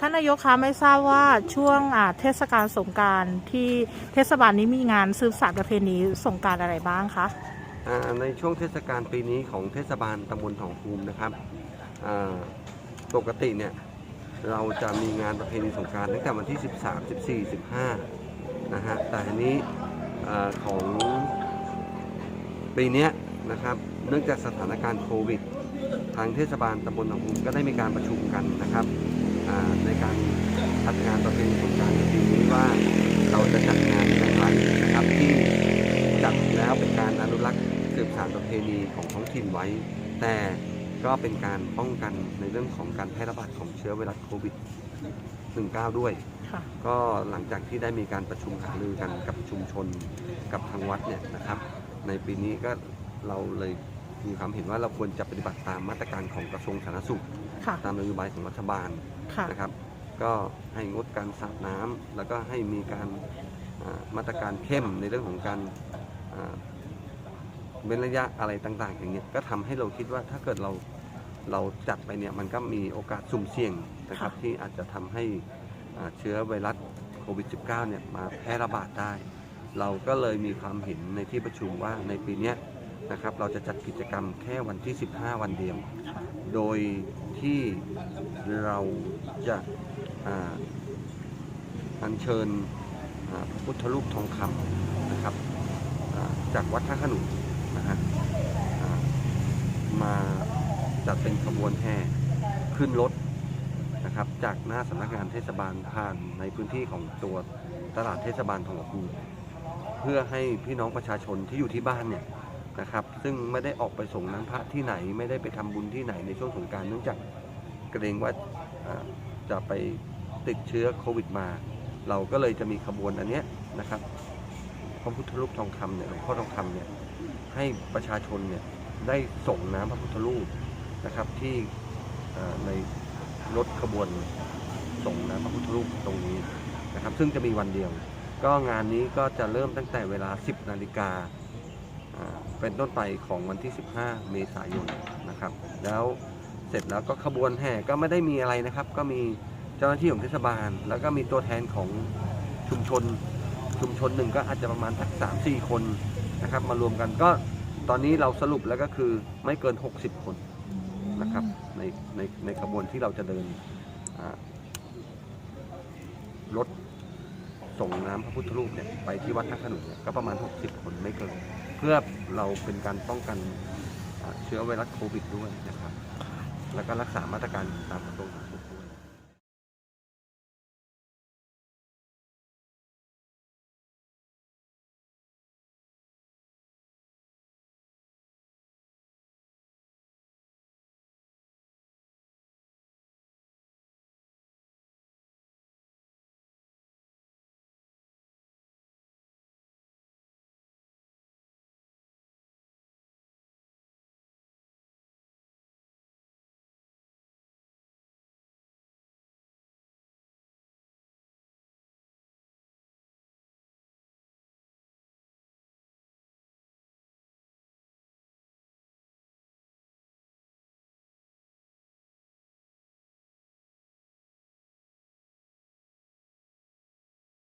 ท่านนายกคะไม่ทราบว่าช่วงเทศกาลสงการที่เทศบาลนี้มีงานสืบสานประเพณีสงการอะไรบ้างคะในช่วงเทศกาลปีนี้ของเทศบาลตำบลหนองภูมินะครับปกติเนี่ยเราจะมีงานประเพณีสงการตั้งแต่วันที่ 13 14 15นะฮะแต่อันนี้อของปีเนี้ยนะครับเนื่องจากสถานการณ์โควิด ทางเทศบาลตำบลหนองภูมิก็ได้มีการประชุมกันนะครับ ในการจัดงานประเพณีสงการในปีนี้ว่าเราจะจัดงานอย่างไรนะครับที่จัดแล้วเป็นการอนุรักษ์สืบสานประเพณีของท้องถิ่นไว้ แต่ก็เป็นการป้องกันในเรื่องของการแพร่ระบาดของเชื้อไวรัสโควิด 19 ด้วย ก็หลังจากที่ได้มีการประชุมหารือกันกับชุมชนกับทางวัดเนี่ยนะครับ ในปีนี้ก็เราเลย มีความเห็นว่าเราควรจะปฏิบัติตามมาตรการของกระทรวงสาธารณสุข ค่ะ ตามนโยบายของรัฐบาลค่ะ นะครับ ก็ให้งดการสาดน้ำแล้วก็ให้มีการอ่ามาตรการเข้มในเรื่องของการอ่าเว้นระยะอะไรต่างๆ อย่างเงี้ยก็ทำให้เราคิดว่าถ้าเกิดเราเราจัดไปเนี่ยมันก็มีโอกาสสุ่มเสี่ยงนะครับค่ะ ที่อาจจะทำให้อ่าเชื้อไวรัสโควิด -19 เนี่ยมาแพร่ระบาดได้ เราก็เลยมีความเห็นในที่ประชุมว่าในปีเนี้ย นะครับ เราจะจัดกิจกรรมแค่วันที่ 15 วันเดียว โดยที่เราจะอัญเชิญพระพุทธรูปทองคำนะครับจากวัดท่าขนุนนะฮะมาจัดเป็นขบวนแห่ขึ้นรถนะครับ จากหน้าสำนักงานเทศบาลผ่านในพื้นที่ของตัวตลาดเทศบาลทองหลวงเพื่อให้พี่น้องประชาชนที่อยู่ที่บ้านเนี่ย นะครับ ซึ่งไม่ได้ออกไปส่งน้ำพระที่ไหน ไม่ได้ไปทำบุญที่ไหนในช่วงสงการเนื่องจากเกรงว่าจะไปติดเชื้อโควิดมา เราก็เลยจะมีขบวนอันเนี้ยนะครับพระพุทธรูปทองคำเนี่ยหลวงพ่อทองคำเนี่ยให้ประชาชนเนี่ยได้ส่งน้ำพระพุทธรูปนะครับที่ในรถขบวนส่งน้ำพระพุทธรูปตรงนี้นะครับ ซึ่งจะมีวันเดียว ก็งานนี้ก็จะเริ่มตั้งแต่เวลา 10 นาฬิกา เป็นต้นไปของวันที่ 15 เมษายนนะครับ แล้วเสร็จแล้วก็ขบวนแห่ก็ไม่ได้มีอะไรนะครับ ก็มีเจ้าหน้าที่ของเทศบาล แล้วก็มีตัวแทนของชุมชน ชุมชนหนึ่งก็อาจจะประมาณสักสามสี่คนนะครับ มารวมกันก็ตอนนี้เราสรุปแล้วก็คือไม่เกิน 60 คนนะครับในในในขบวนที่เราจะเดินอ่ารถ ส่งน้ำพระพุทธรูปเนี่ยไปที่วัดท่าขนุนเนี่ยก็ประมาณ 60 คนไม่เกินเพื่อเราเป็นการป้องกันอ่าเชื้อไวรัสโควิดด้วยนะครับ แล้วก็รักษามาตรการตามกร